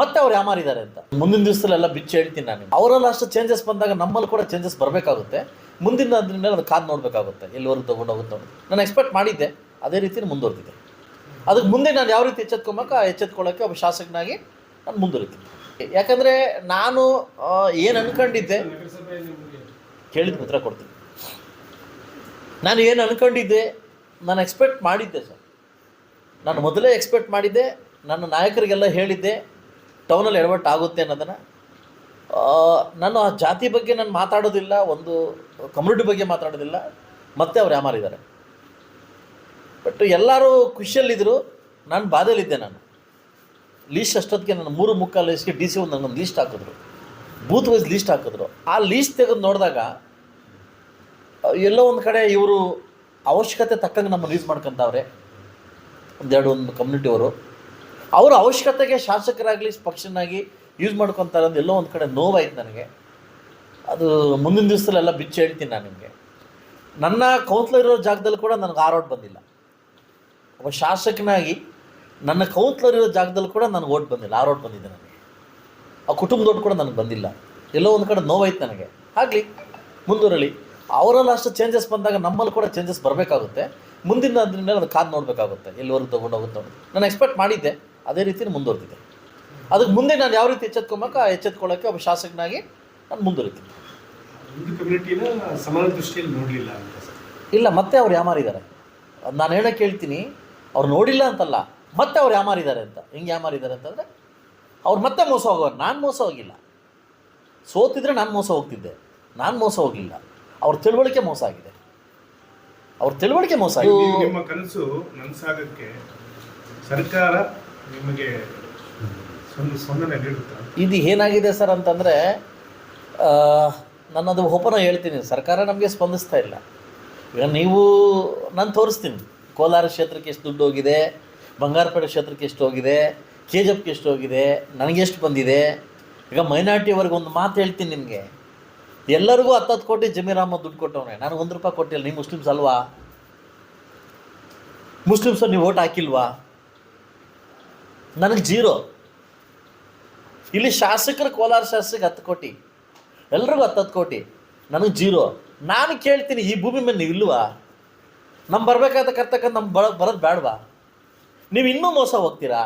ಮತ್ತೆ ಅವ್ರು ಯಾಮಾರಿದ್ದಾರೆ ಅಂತ. ಮುಂದಿನ ದಿವಸದಲ್ಲೆಲ್ಲ ಬಿಚ್ಚಿ ಹೇಳ್ತೀನಿ ನಾನು ಅವರಲ್ಲಿ ಅಷ್ಟು ಚೇಂಜಸ್ ಬಂದಾಗ ನಮ್ಮಲ್ಲಿ ಕೂಡ ಚೇಂಜಸ್ ಬರಬೇಕಾಗುತ್ತೆ. ಮುಂದಿನ ಅದ್ರ ಮೇಲೆ ಅದು ಕಾದು ನೋಡಬೇಕಾಗುತ್ತೆ. ಎಲ್ಲಿವರೆಗೂ ತೊಗೊಂಡೋಗುತ್ತೆ ನಾನು ಎಕ್ಸ್ಪೆಕ್ಟ್ ಮಾಡಿದ್ದೆ. ಅದೇ ರೀತಿ ಮುಂದುವರೆದಿದೆ. ಅದಕ್ಕೆ ಮುಂದೆ ನಾನು ಯಾವ ರೀತಿ ಎಚ್ಚೆತ್ಕೊಬೇಕು ಆ ಎಚ್ಚೆತ್ಕೊಳ್ಳೋಕ್ಕೆ ಒಬ್ಬ ಶಾಸಕನಾಗಿ ನಾನು ಮುಂದುವರಿತೀನಿ. ಯಾಕಂದರೆ ನಾನು ಏನು ಅನ್ಕೊಂಡಿದ್ದೆ? ಕೇಳಿದ ಉತ್ತರ ಕೊಡ್ತೀನಿ. ನಾನು ಏನು ಅನ್ಕೊಂಡಿದ್ದೆ? ನಾನು ಎಕ್ಸ್ಪೆಕ್ಟ್ ಮಾಡಿದ್ದೆ ಸರ್. ನಾನು ಮೊದಲೇ ಎಕ್ಸ್ಪೆಕ್ಟ್ ಮಾಡಿದ್ದೆ. ನನ್ನ ನಾಯಕರಿಗೆಲ್ಲ ಹೇಳಿದ್ದೆ. ಟೌನಲ್ಲಿ ಎಡವಟ್ಟು ಆಗುತ್ತೆ ಅನ್ನೋದನ್ನು ನಾನು ಆ ಜಾತಿ ಬಗ್ಗೆ ನಾನು ಮಾತಾಡೋದಿಲ್ಲ, ಒಂದು ಕಮ್ಯುನಿಟಿ ಬಗ್ಗೆ ಮಾತಾಡೋದಿಲ್ಲ, ಮತ್ತೆ ಅವ್ರು ಯಾಮಾರಿದ್ದಾರೆ ಬಟ್ ಎಲ್ಲರೂ ಖುಷಿಯಲ್ಲಿದ್ದರು ನಾನು ಬಾಧೆಯಲ್ಲಿದ್ದೆ ನಾನು. ಲೀಸ್ಟ್ ಅಷ್ಟೊತ್ತಿಗೆ ನಾನು ಮೂರು ಮುಕ್ಕಾಲು ಲೀಸ್ಟ್ಗೆ ಡಿ ಸಿ ಒಂದು ನನಗೊಂದು ಲೀಸ್ಟ್ ಹಾಕಿದ್ರು. ಬೂತ್ ವೈಸ್ ಲೀಸ್ಟ್ ಹಾಕಿದ್ರು. ಆ ಲೀಸ್ಟ್ ತೆಗೆದು ನೋಡಿದಾಗ, ಎಲ್ಲೋ ಒಂದು ಕಡೆ ಇವರು ಅವಶ್ಯಕತೆ ತಕ್ಕಂಗೆ ನಮ್ಮ ಲೀಸ್ ಮಾಡ್ಕೊಂತವ್ರೆ. ಒಂದೆರಡು ಒಂದು ಕಮ್ಯುನಿಟಿಯವರು ಅವರ ಅವಶ್ಯಕತೆಗೆ ಶಾಸಕರಾಗಲಿ, ಪಕ್ಷನಾಗಿ ಯೂಸ್ ಮಾಡ್ಕೊತಾರೆ ಅಂತ ಎಲ್ಲೋ ಒಂದು ಕಡೆ ನೋವಾಯ್ತು ನನಗೆ. ಅದು ಮುಂದಿನ ದಿವಸದಲ್ಲೆಲ್ಲ ಬಿಚ್ಚಿ ಹೇಳ್ತೀನಿ ನಾನು ನಿಮಗೆ. ನನ್ನ ಇರೋ ಜಾಗದಲ್ಲಿ ಕೂಡ ನನಗೆ ಆರೋಟ್ ಬಂದಿಲ್ಲ. ಒಬ್ಬ ಶಾಸಕನಾಗಿ ನನ್ನ ಕೌನ್ಸ್ಲರ್ ಇರೋ ಜಾಗದಲ್ಲಿ ಕೂಡ ನನಗೆ ಓಟ್ ಬಂದಿಲ್ಲ. ಆರೋಟ್ ಬಂದಿದೆ ನನಗೆ. ಆ ಕುಟುಂಬದೊಟ್ಟು ಕೂಡ ನನಗೆ ಬಂದಿಲ್ಲ. ಎಲ್ಲೋ ಒಂದು ಕಡೆ ನೋವಾಯ್ತು ನನಗೆ. ಆಗಲಿ, ಮುಂದುವರಲಿ. ಅವರಲ್ಲಿ ಅಷ್ಟು ಚೇಂಜಸ್ ಬಂದಾಗ ನಮ್ಮಲ್ಲಿ ಕೂಡ ಚೇಂಜಸ್ ಬರಬೇಕಾಗುತ್ತೆ. ಮುಂದಿನ ಅದರಿಂದ ಅದು ಕಾದು ನೋಡಬೇಕಾಗುತ್ತೆ. ಎಲ್ಲಿವರೆಗೂ ತೊಗೊಂಡೋಗುತ್ತೆ ನಾನು ಎಕ್ಸ್ಪೆಕ್ಟ್ ಮಾಡಿದ್ದೆ. ಅದೇ ರೀತಿ ಮುಂದುವರೆದಿದೆ. ಅದಕ್ಕೆ ಮುಂದೆ ನಾನು ಯಾವ ರೀತಿ ಎಚ್ಚೆತ್ಕೊಬೇಕು ಆ ಎಚ್ಚೆತ್ಕೊಳ್ಳೋಕ್ಕೆ ಒಬ್ಬ ಶಾಸಕನಾಗಿ ನಾನು ಮುಂದುವರಿತೀನಿ. ಹಿಂದೂ ಕಮ್ಯುನಿಟಿನ ಸಮಾನ ದೃಷ್ಟಿಯಲ್ಲಿ ನೋಡಲಿಲ್ಲ ಅಂತ ಇಲ್ಲ ಮತ್ತೆ ಅವ್ರು ಯಾಮಾರಿದ್ದಾರೆ? ಅದು ನಾನು ಹೇಳೋಕೆ ಹೇಳ್ತೀನಿ ಅವ್ರು ನೋಡಿಲ್ಲ ಅಂತಲ್ಲ ಮತ್ತೆ ಅವ್ರು ಯಾಮಾರಿದ್ದಾರೆ ಅಂತ. ಹೆಂಗೆ ಯಾಮಾರಿದ್ದಾರೆ ಅಂತಂದರೆ ಅವ್ರು ಮತ್ತೆ ಮೋಸ ಹೋಗೋರು ನಾನು ಮೋಸ ಹೋಗಿಲ್ಲ. ಸೋತಿದ್ರೆ ನಾನು ಮೋಸ ಹೋಗ್ತಿದ್ದೆ ನಾನು ಮೋಸ ಹೋಗಲಿಲ್ಲ. ಅವ್ರ ತಿಳುವಳಿಕೆ ಮೋಸ ಆಗಿದೆ. ಅವ್ರ ತಿಳುವಳಿಕೆ ಮೋಸ ಆಗಿದೆ. ನಿಮ್ಮ ಕನಸು ನನಸಾಗಕ್ಕೆ ಸರ್ಕಾರ ನಿಮಗೆ ಇದು ಏನಾಗಿದೆ ಸರ್ ಅಂತಂದರೆ ನನ್ನದು ಓಪನ ಹೇಳ್ತೀನಿ. ಸರ್ಕಾರ ನಮಗೆ ಸ್ಪಂದಿಸ್ತಾ ಇಲ್ಲ. ಈಗ ನೀವು, ನಾನು ತೋರಿಸ್ತೀನಿ. ಕೋಲಾರ ಕ್ಷೇತ್ರಕ್ಕೆ ಎಷ್ಟು ದುಡ್ಡು ಹೋಗಿದೆ, ಬಂಗಾರಪೇಟೆ ಕ್ಷೇತ್ರಕ್ಕೆ ಎಷ್ಟು ಹೋಗಿದೆ ಕೆ ಎಷ್ಟು ಹೋಗಿದೆ, ನನಗೆ ಎಷ್ಟು ಬಂದಿದೆ? ಈಗ ಮೈನಾರಿಟಿವರೆಗೆ ಒಂದು ಮಾತು ಹೇಳ್ತೀನಿ ನಿಮಗೆ. ಎಲ್ಲರಿಗೂ ಹತ್ತತ್ತು ಕೋಟಿ ಜಮೀರಾಮ ದುಡ್ಡು ಕೊಟ್ಟವನೆ. ನಾನು ಒಂದು ರೂಪಾಯಿ ಕೊಟ್ಟಿಲ್ಲ. ನೀವು ಮುಸ್ಲಿಮ್ಸ್ ಅಲ್ವಾ? ಮುಸ್ಲಿಮ್ಸ್ ನೀವು ಓಟ್ ಹಾಕಿಲ್ವಾ? ನನಗೆ ಜೀರೋ. ಇಲ್ಲಿ ಶಾಸಕರು ಕೋಲಾರ ಶಾಸಕ ಹತ್ತು ಕೋಟಿ, ಎಲ್ರಿಗೂ ಹತ್ತು ಕೋಟಿ, ನನಗೆ ಜೀರೋ. ನಾನು ಕೇಳ್ತೀನಿ, ಈ ಭೂಮಿ ಮೇಲೆ ನೀವು ಇಲ್ವಾ? ನಮ್ಮ ಬರ್ಬೇಕಾದ ಕರ್ತಕ್ಕಂಥ ನಮ್ಮ ಬರ ಬರೋದು ಬೇಡವಾ ನೀವು ಇನ್ನೂ ಮೋಸ ಹೋಗ್ತೀರಾ?